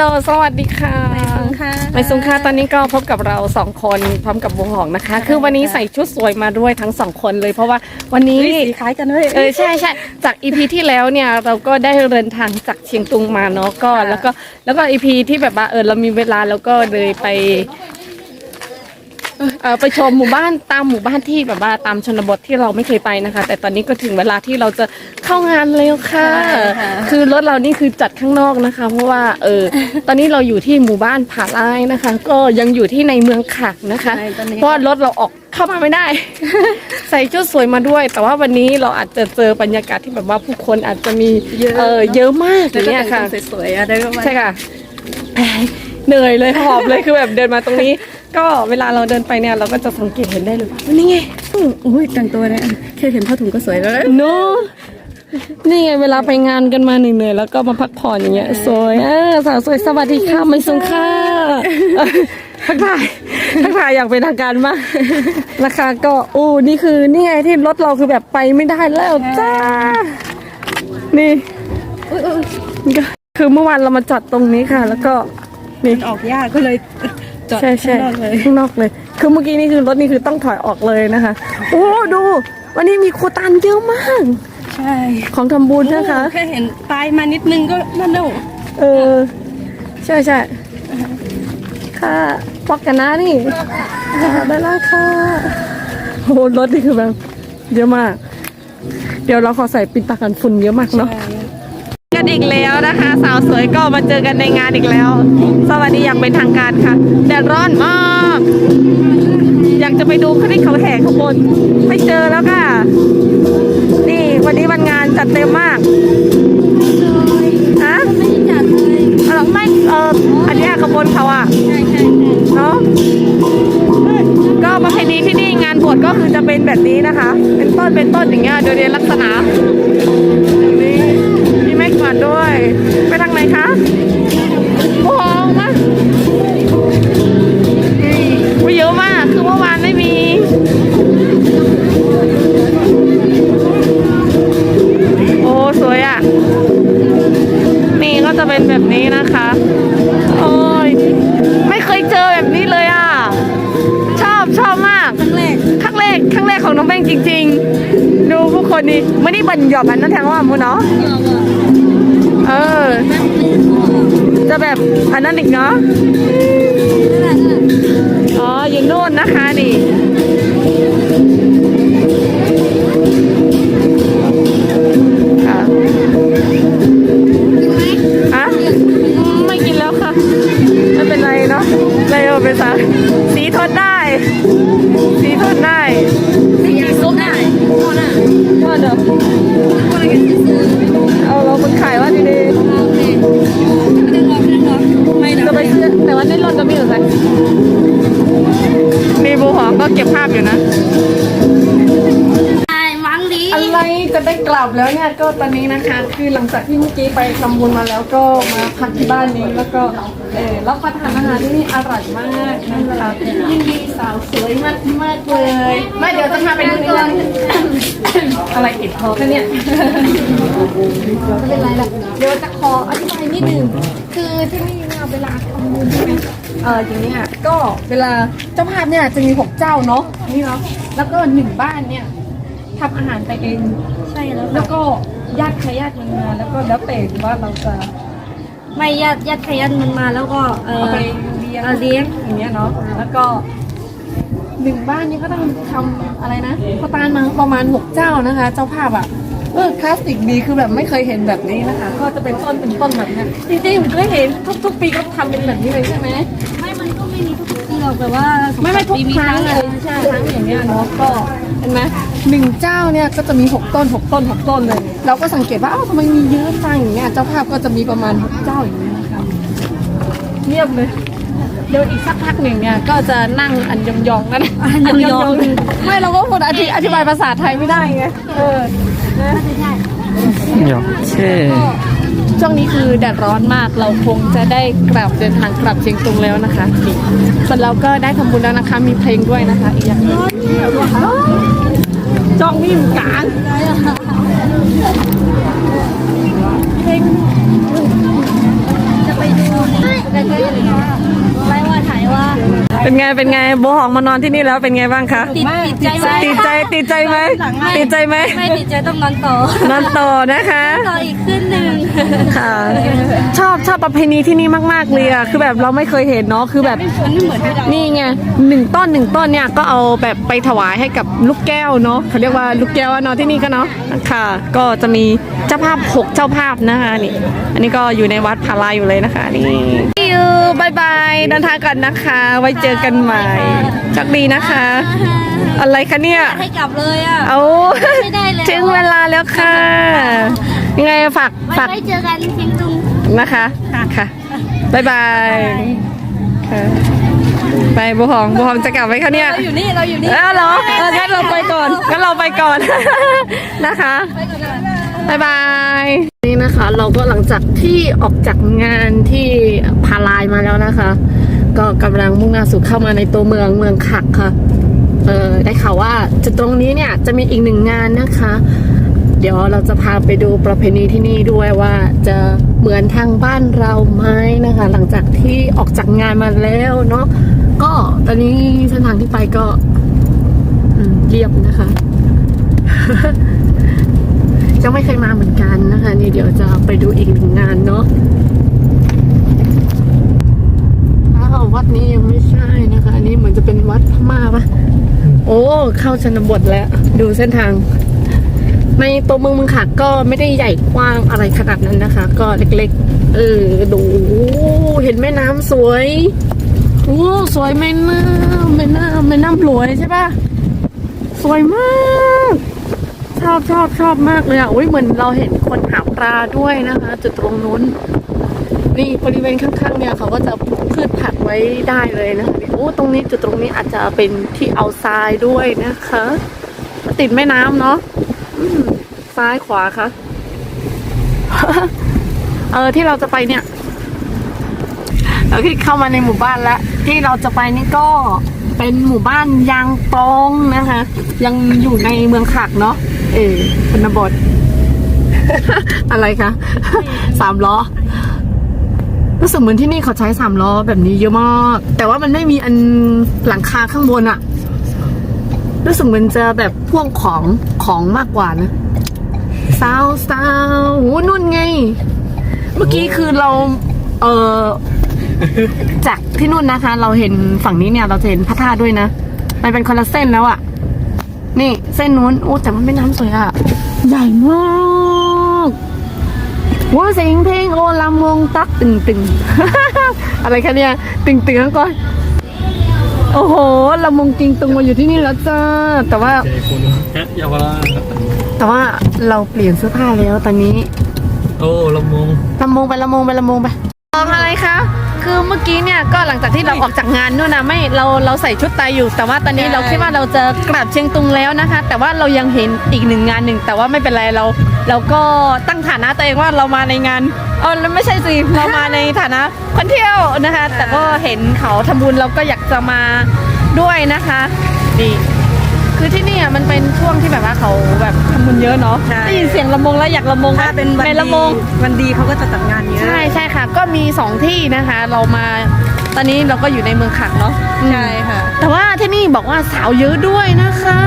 ลสวัสดีค่ะค่ะไม่ซุงค่ะตอนนี้ก็พบกับเราสองคนพร้อมกับวงหองนะคะ คือวันนี้ใส่ชุดสวยมาด้วยทั้งสองคนเลย เพราะว่าวันนี้สีคล้ายกันด้วยเออใช่ใช่จากอีพีที่แล้วเนี่ยเราก็ได้เดินทางจากเชียงตุงมาเนาะก็ค่ะแล้วก็แล้วก็อีพีที่แบบว่าเออเรามีเวลาแล้วก็เลยไป เออไปชมหมู่บ้านตามหมู่บ้านที่แบบว่าตามชนบทที่เราไม่เคยไปนะคะ แต่ตอนนี้ก็ถึงเวลาที่เราจะเข้างานแล้วค่ะ คือรถเรานี่คือจัดข้างนอกนะคะ เพราะว่าเออตอนนี้เราอยู่ที่หมู่บ้านผาลายนะคะ ก็ยังอยู่ที่ในเมืองขักนะคะ ใช่ตอนนี้ เพราะว่ารถเราออกเข้ามาไม่ได้ ใส่ชุดสวยมาด้วย แต่ว่าวันนี้เราอาจจะเจอบรรยากาศที่แบบว่าผู้คนอาจจะมีเยอะ เออเยอะมากอแล้วย่างก็เงี้ยแต่งค่ะ ตัวสวยๆอะไรประมาณใช่ค่ะแหมเหนื่อยเลยหอบเลยคือแบบเดินมาตรงนี้ ก็เวลาเราเดินไปเนี่ยเราก็จะสังเกตเห็นได้เลยว่านี่ไงอุ้ยแต่งตัวเนี่ยแค่เห็นผ้าถุงก็สวยแล้วนะเนอะนี่ไงเวลาไปงานกันมาเหนื่อยๆแล้วก็มาพักผ่อนอย่างเงี้ยสวยเออสาวสวยสวัสดีค่ะไม่สูงค่ะทักทายทักทายอย่างเป็นทางการมากนะคะก็อู้นี่คือนี่ไงที่รถเราคือแบบไปไม่ได้แล้วจ้านี่อุ้ยอุ้ยนี่ก็คือเมื่อวานเรามาจอดตรงนี้ค่ะ แล้วก็นี่มันออกยากก็เลย จอดใช่ใช่ข้างนอกเลยข้างนอกเลย คือเมื่อกี้นี่คือรถนี่คือต้องถอยออกเลยนะคะโอ้ดู วันนี้มีโคตันเยอะมาก ใช่ของทำบุญนะคะแค่เห็นปลายมานิดนึงก็นั่นแล้วเออ ใช่ใช่ค่ะปอกกันนะนี่อ่าได้แล้วค่ะโอ้รถนี่คือแบบเยอะมาก เดี๋ยวเราขอใส่ปิดตากันฝุ่นเยอะมากเนาะ กันอีกแล้วนะคะ สาวสวยก็มาเจอกันในงานอีกแล้ว สวัสดีอย่างเป็นทางการค่ะแดดร้อนมาก อยากจะไปดูเขาที่เขาแห่ขบวนไม่เจอแล้วค่ะ นี่วันนี้วันงานจัดเต็มมากฮะไม่จัดเลยเออไม่เอออันนี้ขบวนเขาอะใช่ใช่เนาะก็ประเพณีที่นี่งานบวชก็คือจะเป็นแบบนี้นะคะ เป็นต้นเป็นต้นอย่างเงี้ยโดยในลักษณะ อันนั้นอีกเนาะอ๋ออยู่โน่นนะคะนี่ พักที่บ้านนี้แล้วก็เออรับประทานอาหารที่นี่อร่อยมากนะคะยิ่งดีสาวสวยมากมากๆเลยไม่เดี๋ยวจะพาไปดูนี่เลยอะไรติดคอคะเนี่ยไม่เป็นไรหรอกเดี๋ยวจะขออธิบายนิดนึงคือที่นี่เนี่ยเวลาทำบุญใช่ไหมเอออย่างนี้ยก็เวลาเจ้าภาพเนี่ยจะมีหกเจ้าเนาะนี่เนาะแล้วก็หนึ่งบ้านเนี่ยทำอาหารไปเองใช่แล้วแล้วก็ญาติใครญาติมันมาแล้วก็แล้วแต่ว่าเราจะ ไม่ญาติญาติใครญาติมันมาแล้วก็เออเอาไปเลี้ยงเออเลี้ยงอย่างเงี้ยเนาะแล้วก็หนึ่งบ้านนี้ก็ต้องทำอะไรนะข้าวตาลมาประมาณหกเจ้านะคะ เจ้าภาพอะเออคลาสสิกดีคือแบบไม่เคยเห็นแบบนี้นะคะ ก็จะเป็นต้นเป็นต้นแบบเนี้ยจริงๆเคยเห็นทุกๆปีก็ทำเป็นแบบนี้เลยใช่ไหม ไม่มันก็ไม่มีทุกปีหรอกแต่ว่าไม่ไม่ทุกปีมีครั้งอะเลย ใช่ครั้งอย่างเงี้ยเนาะก็เห็นไหมหนึ่งเจ้าเนี่ยก็จะมีหกต้นหกต้นหกต้นเลย เราก็สังเกตว่าอ้าวทำไมมีเยอะจังอย่างเงี้ยเจ้าภาพก็จะมีประมาณหกเจ้าอย่างเงี้ยนะคะเงียบเลยเดี๋ยวอีกสักพักหนึ่งเนี่ยก็จะนั่งอันยองๆกันอันยองๆไม่เราก็พูดอธิอธิบายภาษาไทยไม่ได้ไงเออนะใช่역시 ช่วงนี้คือแดดร้อนมากเราคงจะได้กลับเดินทางกลับเชียงตุงแล้วนะคะนี่ส่วนเราก็ได้ทำบุญแล้วนะคะ มีเพลงด้วยนะคะ อีกอย่างหนึ่งจ้องนี่มกลางเพลงจะไปดูไม่ เป็นไงเป็นไงโบหองมานอนที่นี่แล้วเป็นไงบ้างคะติดติดใจไหมติดใจติดใจไหมติดใจไหมไม่ติดใจต้องนอนต่อนอนต่อนะคะต่ออีกขึ้นหนึ่งค่ะชอบชอบประเพณีที่นี่มาก ๆเลยอะคือแบบเราไม่เคยเห็นเนาะคือแบบมันไม่เหมือนที่เรานี่ไงหนึ่งต้นหนึ่งต้นเนี่ยก็เอาแบบไปถวายให้กับลูกแก้วเนาะเขาเรียกว่าลูกแก้วอะเนาะที่นี่ก็เนาะค่ะ ก็จะมีเจ้าภาพหกเจ้าภาพนะคะนี่ อันนี้ก็อยู่ในวัดพาลาอยู่เลยนะคะนี่ยูบายบายเดินทางก่อนนะคะ ไว้เจอกันใหม่โชคดีนะคะ อะไรคะเนี่ย ให้กลับเลยอะ เอาไม่ได้แล้ว ถึงเวลาแล้วค่ะ ยังไงฝากไว้ฝากไว้เจอกันเชียงตุงนะคะ ค่ะบายบายค่ะไปบัวหองบัวหองจะกลับไหมคะเนี่ย เราอยู่นี่ เราอยู่นี่เออเหรอเอองั้นเราไปก่อน งั้นเราไปก่อนนะคะบายบายนี่นะคะ เราก็หลังจากที่ออกจากงานที่พาลายมาแล้วนะคะ ก็กำลังมุ่งหน้าสู่เข้ามาในตัวเมืองเมืองขักค่ะเออได้ข่าวว่าจุดตรงนี้เนี่ยจะมีอีกหนึ่งงานนะคะ เดี๋ยวเราจะพาไปดูประเพณีที่นี่ด้วยว่าจะเหมือนทางบ้านเราไหมนะคะ หลังจากที่ออกจากงานมาแล้วเนาะก็ตอนนี้เส้นทางที่ไปก็เรียบนะคะยังไม่เคยมาเหมือนกันนะคะ นี่เดี๋ยวจะไปดูอีกหนึ่งงานเนาะาววัดนี้ยังไม่ใช่นะคะ อันนี้เหมือนจะเป็นวัดพม่าปะโอ้ เข้าชนบทแล้ว ดูเส้นทาง ในตัวเมืองเมืองขักก็ไม่ได้ใหญ่กว้างอะไรขนาดนั้นนะคะ ก็เล็กๆ เออ ดู เห็นแม่น้ำสวยโอ้สวยแม่น้ำแม่น้ำแม่น้ำหลวยใช่ปะสวยมาก ชอบชอบชอบมากเลยอะอุ้ยเหมือนเราเห็นคนหาปลาด้วยนะคะ จุดตรงนู้น นี่บริเวณข้างๆเนี่ยเขาก็จะปลูกพืชผักไว้ได้เลยนะคะโอ้ตรงนี้จุดตรงนี้อาจจะเป็นที่เอาทรายด้วยนะคะ ติดแม่น้ำเนาะซ้ายขวาคะเออที่เราจะไปเนี่ยเราที่เข้ามาในหมู่บ้านแล้ว ที่เราจะไปนี่ก็เป็นหมู่บ้านยางตองนะคะ ยังอยู่ในเมืองขักเนาะเออชนบท อะไรคะสามล้อ รู้สึกเหมือนที่นี่เขาใช้สามล้อแบบนี้เยอะมาก แต่ว่ามันไม่มีอันหลังคาข้างบนอะรู้สึกเหมือนจะแบบพ่วงของของมากกว่านะสาวสาวโหนุ่นไง เมื่อกี้คือเรา เออจากที่นู่นนะคะ เราเห็นฝั่งนี้เนี่ย เราจะเห็นพระธาตุด้วยนะ มันเป็นคนละเส้นแล้วอะนี่ เส้นนู้นโอ้แต่มันไม่น้ำสวยอะใหญ่มาก ว้าเสียงเพลงโอลำวงตักตึงตึงอะไรคะเนี่ยตึงตึงแล้วก็โอ้โหลำวงจริงตึงมาอยู่ที่นี่แล้วจ้าแต่ว่าแคทยาวราชแต่ว่าเราเปลี่ยนเสื้อผ้าแล้วตอนนี้ โอ้ลำมงลำมงไปลำมงไปลำมงไปมองอะไรคะ คือเมื่อกี้เนี่ยก็หลังจากที่เราออกจากงานนู่นนะไม่เราเราใส่ชุดไตอยู่ แต่ว่าตอนนี้เราคิดว่าเราจะกลับเชียงตุงแล้วนะคะ แต่ว่าเรายังเห็นอีกหนึ่งงานหนึ่งแต่ว่าไม่เป็นไรเรา เราก็ตั้งฐานะตัวเองว่าเรามาในงานเออไม่ใช่สิเรามาในฐานะคนเที่ยวนะคะ แต่ก็เห็นเขาทำบุญเราก็อยากจะมาด้วยนะคะนี่คือที่นี่อะมันเป็นช่วงที่แบบว่าเขาแบบทำบุญเยอะเนาะได้ยินเสียงลำมงแล้วอยากลำมงถ้าเป็นวันไม่ดีลำมงวันดีเขาก็จะจัดงานเยอะใช่ใช่ ค่ะก็มีสองที่นะคะ เรามาตอนนี้เราก็อยู่ในเมืองขักเนาะใช่ค่ะ แต่ว่าที่นี่บอกว่าสาวเยอะด้วยนะคะ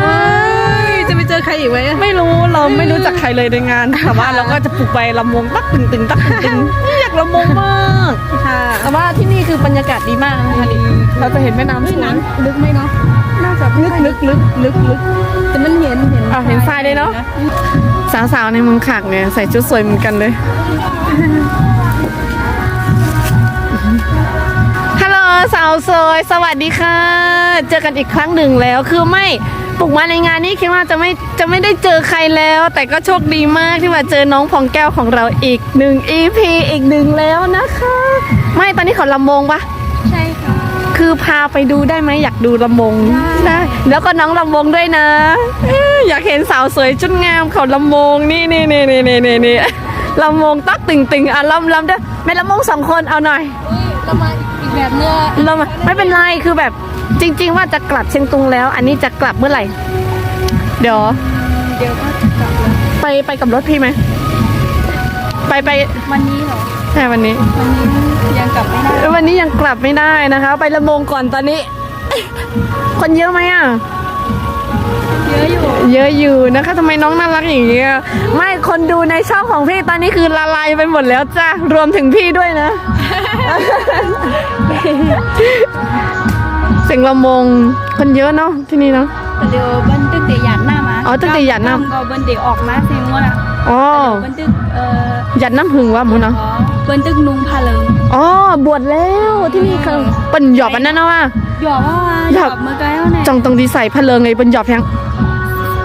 จะไปเจอใครอีกไหมไม่รู้เราไม่รู้จักใครเลยในงานแต่ว่าเราก็จะปลุกไปลำวงตักตึงตึงตักตึงตึงอยากลำวงมากค่ะแต่ว่าที่นี่คือบรรยากาศดีมากนะคะนี่เราจะเห็นแม่น้ำสวยลึกไหมเนาะน่าจะลึกลึกลึกลึกลึกแต่มันเห็นเห็นอะเห็นทรายเลยเนาะสาวๆในเมืองขักเนี่ยใส่ชุดสวยเหมือนกันเลย สาวสวยสวัสดีค่ะ เจอกันอีกครั้งหนึ่งแล้วคือไม่ปลุกมาในงานนี้คิดว่าจะไม่จะไม่ได้เจอใครแล้ว แต่ก็โชคดีมากที่มาเจอน้องพองแก้วของเราอีกหนึ่ง EP อีกหนึ่งแล้วนะคะ ไม่ตอนนี้เขาลำวงปะใช่ค่ะ คือพาไปดูได้ไหมอยากดูลำวงได้แล้วก็น้องลำวงด้วยนะเอ๊ะอยากเห็นสาวสวยชุดงามเขาลำวงนี่นี่นี่นี่นี่นี่นี่ลำวงตักตึงตึงอะลำลำเด้อไม่ลำวงสองคนเอาหน่อยเรามาอีก แบบเนื้อเรามาไม่เป็นไรคือแบบจริง ๆ ว่าจะกลับเชียงตุงแล้ว อันนี้จะกลับเมื่อไหร่ เดี๋ยว เดี๋ยวก็จะกลับแล้วไปไปกับรถพี่ไหมไปไปวันนี้เหรอใช่วันนี้ วันนี้ยังกลับไม่ได้วันนี้ยังกลับไม่ได้นะคะ ไปละมงก่อนตอนนี้ คนเยอะไหมอะเย อะอยู่ เยอะอยู่นะคะทำไมน้องน่ารักอย่างเงี้ยไม่คนดูในช่องของพี่ตอนนี้คือละลายไปหมดแล้วจ้ารวมถึงพี่ด้วยนะ เสียงลำวงคนเยอะเนาะที่นี่เนาะเดี๋ยวบันทึกเดียหยาดหน้ามาอ๋อตั้งแต่หยาดหน้าก็บันทึกออกมาเสียงว่าอ๋อบันทึกเอ่อหยัดน้ำหึงวะหมูเนาะอ๋อบันทึกนุงพาเลิงอ๋อบวชแล้วที่นี่คือเป็นหยอบอันนั้นนะว่าหยอกว่าหหยยออกกเมื่อไกลว่าเนี่ยจองตรงดีใส่พะเลิงไงเป็นหยอบยัง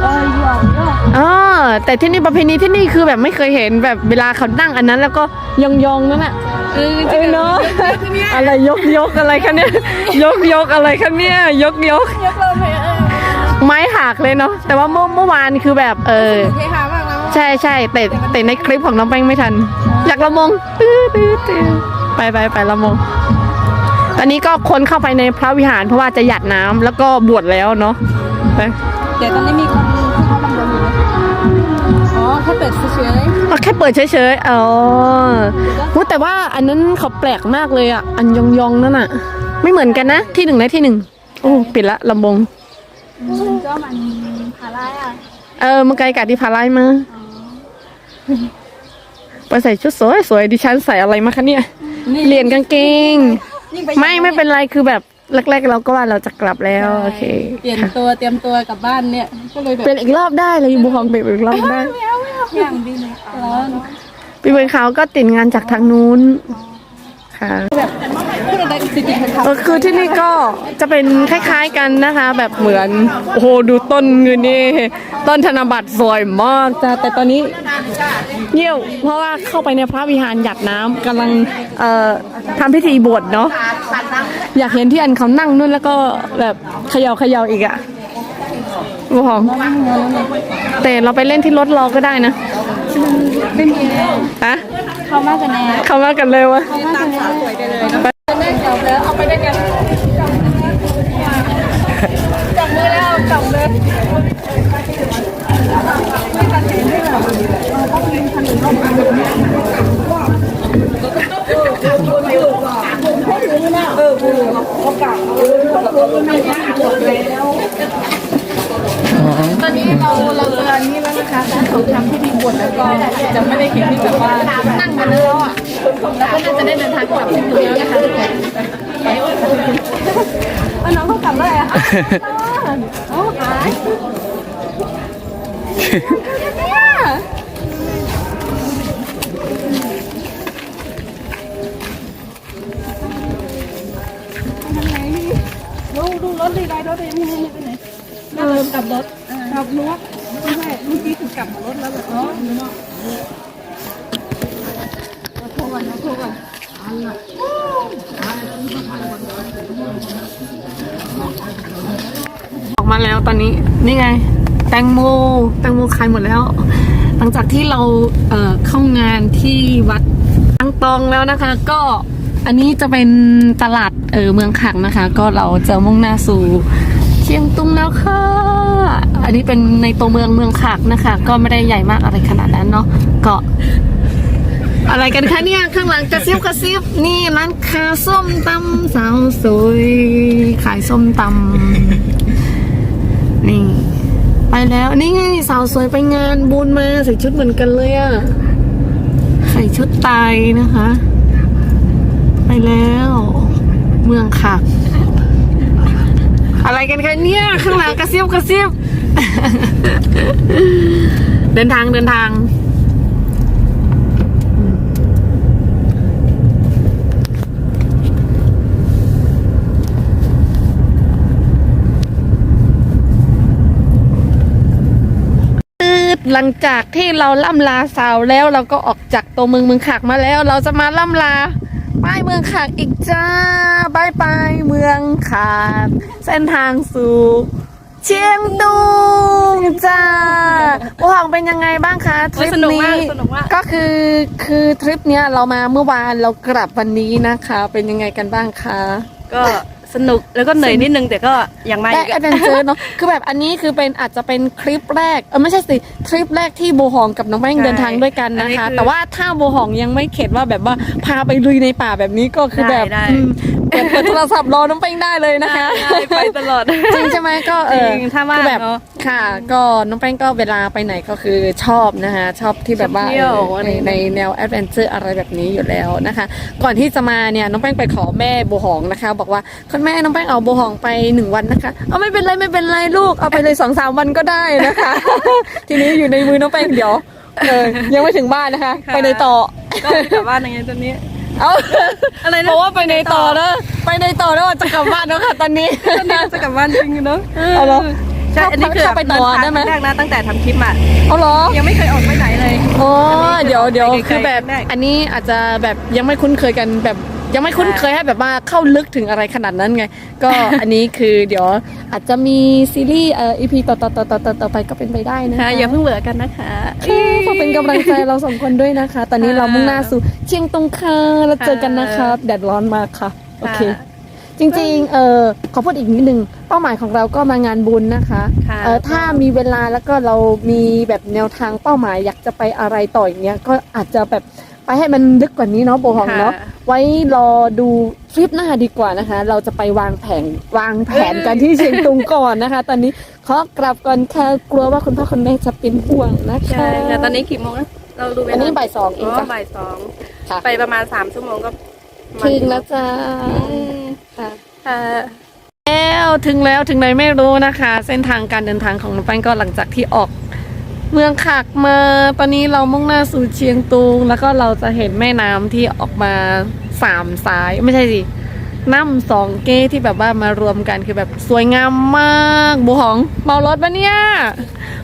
เออหยอกหยอกอ๋อแต่ที่นี่ประเพณีที่นี่คือแบบไม่เคยเห็นแบบเวลาเขานั่งอันนั้นแล้วก็ยองยองๆนั่นแหละเออเออเนาะอะไรยกยกอะไรคะเนี่ยยกยกอะไรคะเนี่ยยกยกยกเราไปเออไม้หักเลยเนาะแต่ว่าเมื่อเมื่อวานคือแบบเออเทหามากแล้วใช่ใช่แต่แต่ในคลิปของน้องแป้งไม่ทัน อยากละมงตื้อตื้อตื้อไปไปไปละมงตอนนี้ก็คนเข้าไปในพระวิหารเพราะว่าจะหยัดน้ำแล้วก็บวชแล้วเนาะไป เดี๋ยวตอนนี้มีคนเข้าตำบลอยู่อ๋อแค่เปิดเฉยอ๋อแค่เปิดเฉยๆ อ๋อหูแต่ว่าอันนั้นเขาแปลกมากเลยอะ อันยองยองๆนั่นอะ ไม่เหมือนกันนะ ที่หนึ่งนะที่หนึ่งโอ้ปิดละลำบง ๆก็มันพาร่าอะเออมันไกลกาที่พาไลมาไปใส่ชุดสวยสวยๆดิฉันใส่อะไรมาคะเนี่ยเรียนกางเกงไม่ไม่เป็นไรคือแบบ แรกๆเราก็ว่าเราจะกลับแล้วโอเคเปลี่ยนตัวเตรียมตัวกลับบ้านเนี่ย ก็เลยแบบเป็นอีกรอบได้เลยบุคองเป็นอีกรอบได้อย่างดีเลยร้อนพี่เบิร์นเขาก็ติดงานจากทางนู้นค่ะพูดอะไรสิจิต เออคือที่นี่ก็จะเป็นคล้ายๆกันนะคะ แบบเหมือนโอ้โหดูต้นเงินนี่ต้นธนบัตรสวยมากจ้ะแต่ตอนนี้เงี่ยวเพราะว่าเข้าไปในพระวิหารหยัดน้ำกำลังเอ่อทำพิธีบวชเนาะอยากเห็นที่อันเขานั่งนู่นแล้วก็แบบเขย่าเขย่าอีกอะบูหอมแต่เราไปเล่นที่รถรอก็ได้นะไม่มีฮะเข้ามากกันแน่เข้ามากันเลยวะ ตามสาวสวยไปเลยนะได้ จับแล้วเอาไปด้วยกันจับมือแล้วจับเลยไม่ตอนนี้เราเราเจออันนี้แล้วนะคะการเขาทำพิธีบวชแล้วก็จะไม่ได้เห็นที่แบบว่านั่งกันแล้วอะแล้ว ก็น่าจะได้เดินทางกลับที่ตัวแล้วนะคะทุกคนเอาน้องเขากลับเลยอะดูดูรถดีไรรถดีไม่ไม่ไปไหนเออกลับรถกลับรถไม่ใช่เมื่อกี้คือกลับรถแล้วแบบอ๋อ ออกมาแล้วตอนนี้นี่ไง แตงโมแตงโมขายหมดแล้ว หลังจากที่เราเเข้างานที่วัดอังตองแล้วนะคะ ก็อันนี้จะเป็นตลาดเออเมืองขังนะคะ ก็เราจะมุ่งหน้าสู่เชียงตุงแล้วค่ะ อันนี้เป็นในตัวเมืองเมืองขักนะคะ ก็ไม่ได้ใหญ่มากอะไรขนาดนั้นเนาะก็ อะไรกันคะเนี่ย ข้างหลังกระซิบกระซิบนี่ร้านคาส้มตำสาวสวยขายส้มตำนี่ ไปแล้วนี่ไงสาวสวยไปงานบุญมาใส่ชุดเหมือนกันเลยอะใส่ชุดไตายนะคะ ไปแล้ว เมืองขักอะไรกันคะเนี่ย ข้างหลังกระซิบกระซิบ เดินทางเดินทาง หลังจากที่เราล่ำลาสาวแล้วเราก็ออกจากตัวเมืองเมืองขากมาแล้ว เราจะมาล่ำลาป้ายเมืองขากอีกจ้าบายบายเมืองขากเส้นทางสู่เชียงตุงจ้าโอ้หองเป็นยังไงบ้างคะทริปสนุกนี้มากสนุกมากก็คือคือทริปเนี้ยเรามาเมื่อวานเรากลับวันนี้นะคะ เป็นยังไงกันบ้างคะก็ สนุกแล้วก็เหนื่อยนิดนึงแต่ก็ยังมาได้อีกแอดเวนเจอร์เนาะ คือแบบอันนี้คือเป็นอาจจะเป็นคลิปแรก เออไม่ใช่สิ ทริปแรกที่โบหองกับน้องแป้งเดินทางด้วยกันนะคะแต่ว่าถ้าโบหองยังไม่เข็ดว่าแบบว่าพาไปลุยในป่าแบบนี้ก็คือแบบอืม เปิดเปิดโทรศัพท์รอน้องเป้งได้เลยนะคะ ไปตลอด จริงใช่ไหมก็เออจริงถ้าว่างคือแบบเนอะค่ะ ก็น้องแป้งก็เวลาไปไหนก็คือชอบนะคะ ชอบที่แบบว่าชอบเที่ยวเอออะไรในในแนวแอดเวนเจอร์อะไรแบบนี้อยู่แล้วนะคะ ก่อนที่จะมาเนี่ยน้องแป้งไปขอแม่โบวหองนะคะ บอกว่าคุณแม่น้องแป้งเอาโบวหองไปหนึ่งวันนะคะเอาไม่เป็นไรไม่เป็นไรลูกเอาไปเลยสองสามวันก็ได้นะคะ ทีนี้อยู่ในมือน้องแป้งเดี๋ยวเออยังไม่ถึงบ้านนะคะ ไปในต่อก็กลับบ้านยังไงตอนนี้ เอาอะไรนะเพราะว่าไปในต่อแล้วไปในต่อแล้วจะกลับบ้านแล้วค่ะตอนนี้ตอนนี้จะกลับบ้านจริงเนาะเอาเหรอใช่อันนี้คือเข้าไปต่อได้ไหมเนทางครั้งแรกนะตั้งแต่ทำคลิปอะเอาเหรอยังไม่เคยออกไปไหนเลยอ๋อเดี๋ยวเดี๋ยวไปไกลๆคือแบบแรกอันนี้อาจจะแบบยังไม่คุ้นเคยกันแบบ ยังไม่คุ้นเคยให้แบบว่าเข้าลึกถึงอะไรขนาดนั้นไง ก็อันนี้คือเดี๋ยวอาจจะมีซีรีส์เอ่ออีพีต่อต่อต่อต่อต่อต่อไปก็เป็นไปได้นะค่ะคะอย่าเพิ่งเบื่อกันนะคะค่ะขอเป็นกำลังใจเราสองคนด้วยนะคะ ตอนนี้ค่ะเรามุ่งหน้าสู่เชียงตุงค่ะแล้วเจอกันนะครับแดดร้อนมากค่ะโอเคค่ะจริงๆ เออขอพูดอีกนิดนึง เป้าหมายของเราก็มางานบุญนะคะค่ะเออถ้ามีเวลาแล้วก็เรามีแบบแนวทางเป้าหมายอยากจะไปอะไรต่ออย่างเงี้ย ก็อาจจะแบบ ไปให้มันลึกกว่านี้เนาะโบหองเนาะค่ะไว้รอดูทริปหน้าดีกว่านะคะ เราจะไปวางแผนวางแผนกันที่เชียงตุงก่อนนะคะ ตอนนี้ขอกลับก่อนค่ะกลัวว่าคุณพ่อคุณแม่จะเป็นห่วงนะคะใช่ค่ะตอนนี้กี่โมงนะเราดูเวลาอันนี้บ่ายสองเออ๋งอจ้ะบ่ายสองค่ะไปประมาณสามชั่วโมงก็ถึงแล้วจ้าอืมค่ะค่ะแล้วถึงแล้วถึงไหนไม่รู้นะคะ เส้นทางการเดินทางของน้องแป้งก็หลังจากที่ออก เมืองขากมาตอนนี้เรามุ่งหน้าสู่เชียงตุง แล้วก็เราจะเห็นแม่น้ำที่ออกมาสามสาย ไม่ใช่สิน้ำสองเก้ที่แบบว่ามารวมกันคือแบบสวยงามมากบูหองเมารถปะเนี่ย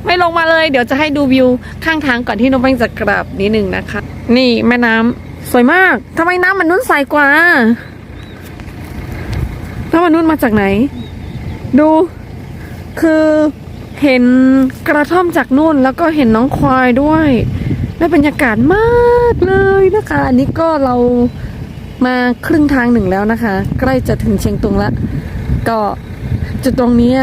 ไม่ลงมาเลย เดี๋ยวจะให้ดูวิวข้างทางก่อนที่น้องแป้งจะกลับนิดนึงนะคะ นี่แม่น้ำสวยมากทำไมน้ำมันนุ่นใสกว่าแล้วมันนุ่นมาจากไหน ดูคือ เห็นกระท่อมจากนู่นแล้วก็เห็นน้องควายด้วยได้บรรยากาศมากเลยนะคะ อันนี้ก็เรามาครึ่งทางหนึ่งแล้วนะคะ ใกล้จะถึงเชียงตุงแล้วก็จุดตรงนี้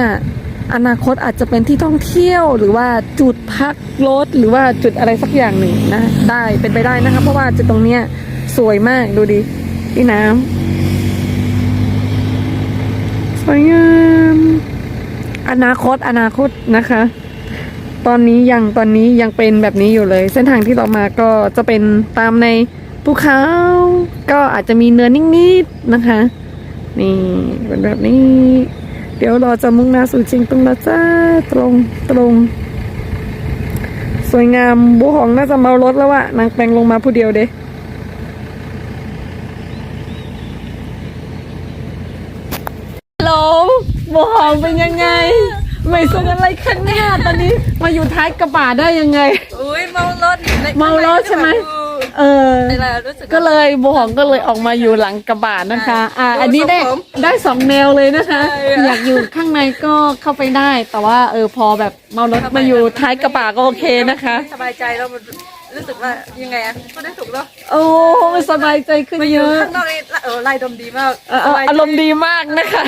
อนาคตอาจจะเป็นที่ท่องเที่ยวหรือว่าจุดพักรถหรือว่าจุดอะไรสักอย่างหนึ่งนะ ได้เป็นไปได้นะคะ เพราะว่าจุดตรงเนี้ยสวยมากดูดิพี่น้ำสวยงาม อนาคตอนาคตนะคะ ตอนนี้ยังตอนนี้ยังเป็นแบบนี้อยู่เลย เส้นทางที่เรามาก็จะเป็นตามในภูเขาก็อาจจะมีเนินนิดๆนะคะ นี่เป็นแบบนี้ เดี๋ยวเราจะมุ่งหน้าสู่เชียงตุงแล้วจ้าตรงตรงสวยงามบูหองน่าจะเมารถแล้วอะนางแปลงลงมาผู้เดียวเด้ ฮัลโหลโบหอม เป็นยังไง ไม่สนอะไรขึ้นเนี่ยตอนนี้มาอยู่ท้ายกระบะได้ยังไง อุ้ยเมารถเมารถใช่ไหมเอออะไรรู้สึกก็เลยโบหองก็เลยออกมาอยู่หลังกระบะนะคะ อ่า อันนี้ได้ดูทรงผมได้สองแนวเลยนะคะใช่อะอยากอยู่ข้างในก็เข้าไปได้ แต่ว่าเออพอแบบเมารถมาอยู่ท้ายกระบะก็โอเคนะคะ สบายใจแล้วมัน รู้สึกว่ายังไงอะก็ได้ถูกแล้วโอ้สบายใจขึ้นมาอเยยู่อะข้างนอกนี่เออไล่ดมดีมากเออเอออารมณ์ดีมากนะคะ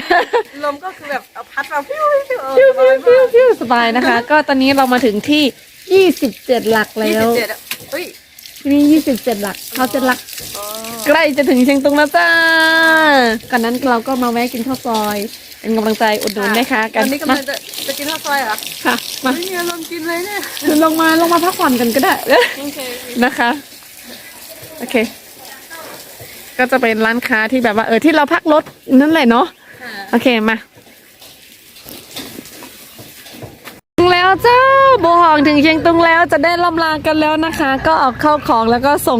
ลมก็คือแบบเอาพัดมาฟิวฟิวเออฟิวสบายฟิวมากฟิวสบายนะคะ ก็ตอนนี้เรามาถึงที่ 27 หลักแล้ยี่สิวบเจ็ดอะเฮ้ยที่นี่ 27 หลักเขาจะหลักอ๋อใกล้จะถึงเชียงตุงแล้วจ้าก่อนนั้นเราก็มาแวะกินข้าวซอย เป็นกำลังใจอุดหนุนนะคะตกัอนนนี้กำลัมางจะจะกินข้าวซอยเหรอค่ะมาไม่มีอารมณ์กินเลยเนี่ยเดี๋ยวลงมาลงมาพักผ่อนกันก็ได้โอเคนะคะโอเค ก็จะเป็นร้านค้าที่แบบว่าเออที่เราพักรถนั่นแหละเนาะค่ะโอเคมาถึงแล้วจ้าโบหองถึงเชียงตุงแล้วจะได้ล่ำลากันแล้วนะคะ ก็เอาเข้าของแล้วก็ส่ง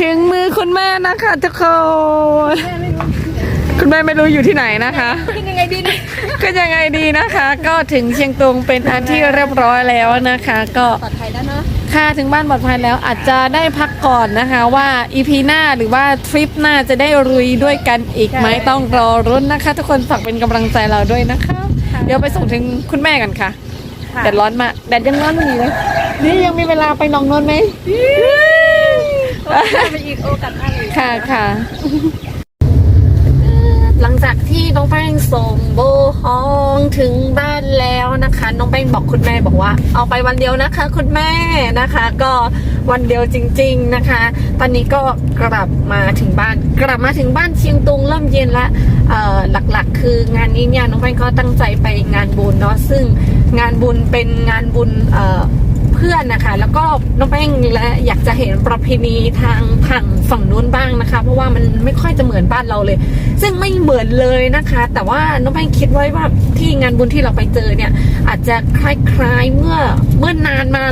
ถึงมือคุณแม่นะคะทุกคน คุณแม่ไม่รู้อยู่ที่ไหนนะคะกินยังไงดีเนี่ยก็ยังไงดีนะคะ ก็ถึงเชียงตุงเป็นอันที่เรียบร้อยแล้วนะคะ ก็ปลอดภัยแล้วเนาะ ค่ะถึงบ้านปลอดภัยแล้วอาจจะได้พักก่อนนะคะ ว่าอีพีหน้าหรือว่าทริปหน้าจะได้รุยด้วยกันอีกไหมต้องรอรุ้นนะคะ ทุกคนฝากเป็นกำลังใจเราด้วยนะคะ เดี๋ยวไปส่งถึงคุณแม่กันค่ะค่ะ แดดร้อนมากแดดยังร้อนอยู่เลยนี่ยังมีเวลาไปหนองนนท์ไหม โอกาสไปอีกโอกาสหน้าอีกค่ะค่ะ หลังจากที่น้องแป้งส่งโบฮองถึงบ้านแล้วนะคะ น้องแป้งบอกคุณแม่บอกว่า เอาไปวันเดียวนะคะ คุณแม่นะคะ ก็วันเดียวจริง ๆนะคะ ตอนนี้ก็กลับมาถึงบ้าน กลับมาถึงบ้านเชียงตุงเริ่มเย็นละหลักๆ คืองานนี้เนี่ยน้องแป้งก็ตั้งใจไปงานบุญเนาะซึ่งงานบุญเป็นงานบุญ เพื่อนนะคะ แล้วก็น้องแป้งและอยากจะเห็นประเพณีทางฝั่งฝั่งนู้นบ้างนะคะ เพราะว่ามันไม่ค่อยจะเหมือนบ้านเราเลย ซึ่งไม่เหมือนเลยนะคะ แต่ว่าน้องแป้งคิดไว้ว่าที่งานบุญที่เราไปเจอเนี่ย อาจจะคล้ายๆเมื่อเมื่อนานมา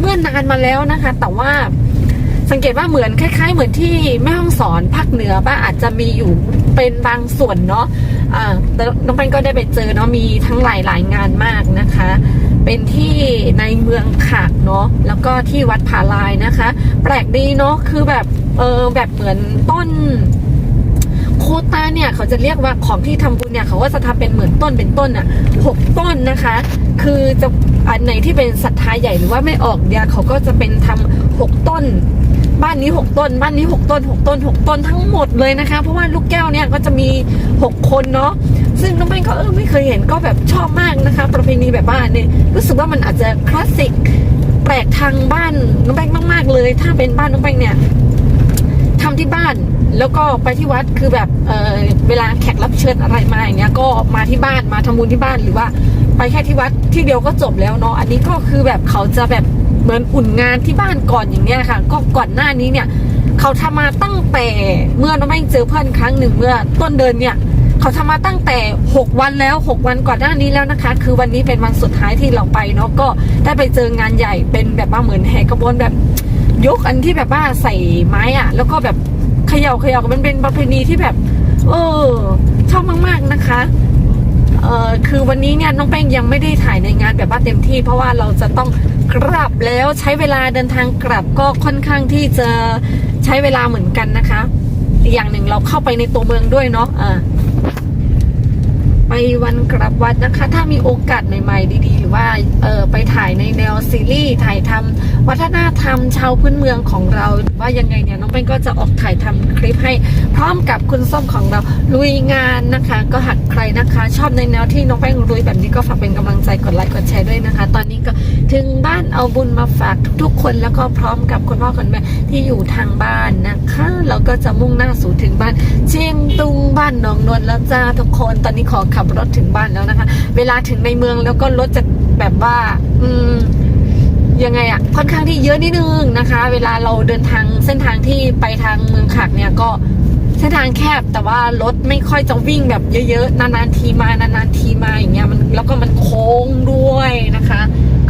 เมื่อนานมาแล้วนะคะ แต่ว่าสังเกตว่าเหมือนคล้าย ๆ เหมือนที่แม่ห้องสอนภาคเหนือบ้าอาจจะมีอยู่เป็นบางส่วนเนาะอ่าแต่น้องแป้งก็ได้ไปเจอเนาะมีทั้งหลายๆงานมากนะคะ เป็นที่ในเมืองขากเนาะแล้วก็ที่วัดผาลายนะคะ แปลกดีเนาะคือแบบเออแบบเหมือนต้นโคตาเนี่ยเขาจะเรียกว่าของที่ทำบุญเนี่ยเขาก็จะทำเป็นเหมือนต้นเป็นต้นอะหกต้นนะคะ คือจะอันไหนที่เป็นศรัทธาใหญ่หรือว่าไม่ออกเนี่ยเขาก็จะเป็นทำหกต้น บ้านนี้หกต้น บ้านนี้หกต้นหกต้นหกต้นทั้งหมดเลยนะคะ เพราะว่าลูกแก้วเนี่ยก็จะมีหกคนเนาะซึ่งน้องแป้งก็เออไม่เคยเห็นก็แบบชอบมากนะคะ ประเพณีแบบบ้านเนี่ยรู้สึกว่ามันอาจจะคลาสสิกแปลกทางบ้านน้องแป้งมากๆเลย ถ้าเป็นบ้านน้องแป้งเนี่ยทำที่บ้านแล้วก็ไปที่วัดคือแบบเออเวลาแขกรับเชิญอะไรมาอย่างเงี้ยก็มาที่บ้านมาทำบุญที่บ้านหรือว่า ไปแค่ที่วัดที่เดียวก็จบแล้วเนาะอันนี้ก็คือแบบเขาจะแบบ เหมือนอุ่นงานที่บ้านก่อนอย่างเงี้ยค่ะ ก็ก่อนหน้านี้เนี่ย เขาทำมาตั้งแต่เมื่อน้องแม่งเจอเพื่อนครั้งหนึ่งเมื่อต้นเดือนเนี่ยเขาทำมาตั้งแต่ 6 วันแล้ว 6 วันก่อนหน้านี้แล้วนะคะ คือวันนี้เป็นวันสุดท้ายที่เราไปเนาะก็ได้ไปเจองานใหญ่เป็นแบบว่าเหมือนแห่ขบวนแบบยกอันที่แบบว่าใส่ไม้อะแล้วก็แบบเขย่าเขย่ามันเป็นประเพณีที่แบบ เออชอบมากๆนะคะเออคือวันนี้เนี่ยน้องแป้งยังไม่ได้ถ่ายในงานแบบว่าเต็มที่ เพราะว่าเราจะต้อง กลับแล้วใช้เวลาเดินทางกลับก็ค่อนข้างที่จะใช้เวลาเหมือนกันนะคะ อย่างหนึ่งเราเข้าไปในตัวเมืองด้วยเนาะอ่า ไปวันกลับวัดนะคะ ถ้ามีโอกาสใหม่ๆ ดีๆ หรือว่าเออไปถ่ายในแนวซีรีส์ถ่ายทำวัฒนธรรมชาวพื้นเมืองของเรา ว่ายังไงเนี่ยน้องเป้งก็จะออกถ่ายทำคลิปให้พร้อมกับคุณส้มของเราลุยงานนะคะ ก็หากใครนะคะ ชอบในแนวที่น้องแป้งลุยแบบนี้ก็ฝากเป็นกำลังใจกดไลค์กดแชร์ด้วยนะคะ ตอนนี้ก็ถึงบ้านเอาบุญมาฝากทุกๆคนแล้วก็พร้อมกับคุณพ่อคุณแม่ที่อยู่ทางบ้านนะคะเราก็จะมุ่งหน้าสู่ถึงบ้านเชียงตุงบ้านหนองนวลแล้วจ้าทุกคนตอนนี้ขอขับรถถึงบ้านแล้วนะคะ เวลาถึงในเมืองแล้วก็รถจะแบบว่า อืมยังไงอะค่อนข้างที่เยอะนิดนึงนะคะ เวลาเราเดินทางเส้นทางที่ไปทางเมืองขักเนี่ยก็เส้นทางแคบแต่ว่ารถไม่ค่อยจะวิ่งแบบเยอะๆนานๆทีมานานๆทีมาอย่างเงี้ยมันแล้วก็มันโค้งด้วยนะคะ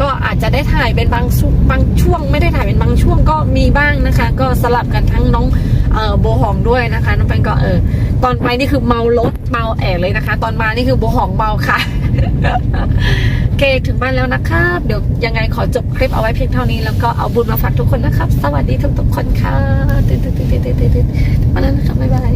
ก็อาจจะได้ถ่ายเป็นบางช่วงบางช่วง ไม่ได้ถ่ายเป็นบางช่วงก็มีบ้างนะคะ ก็สลับกันทั้งน้องโบหองด้วยนะคะน้องแป้งก็เออตอนไปนี่คือเมารถเมาแอกเลยนะคะ ตอนมานี่คือโบหองเมาค่ะโอเคถึงบ้านแล้วนะครับ เดี๋ยวยังไงขอจบคลิปเอาไว้เพียงเท่านี้แล้วก็เอาบุญมาฝากทุกคนนะครับ สวัสดีทุกๆคนค่ะตื่นตื่นตื่นตื่นตื่นตื่นมาแล้วนะครับบ๊ายบาย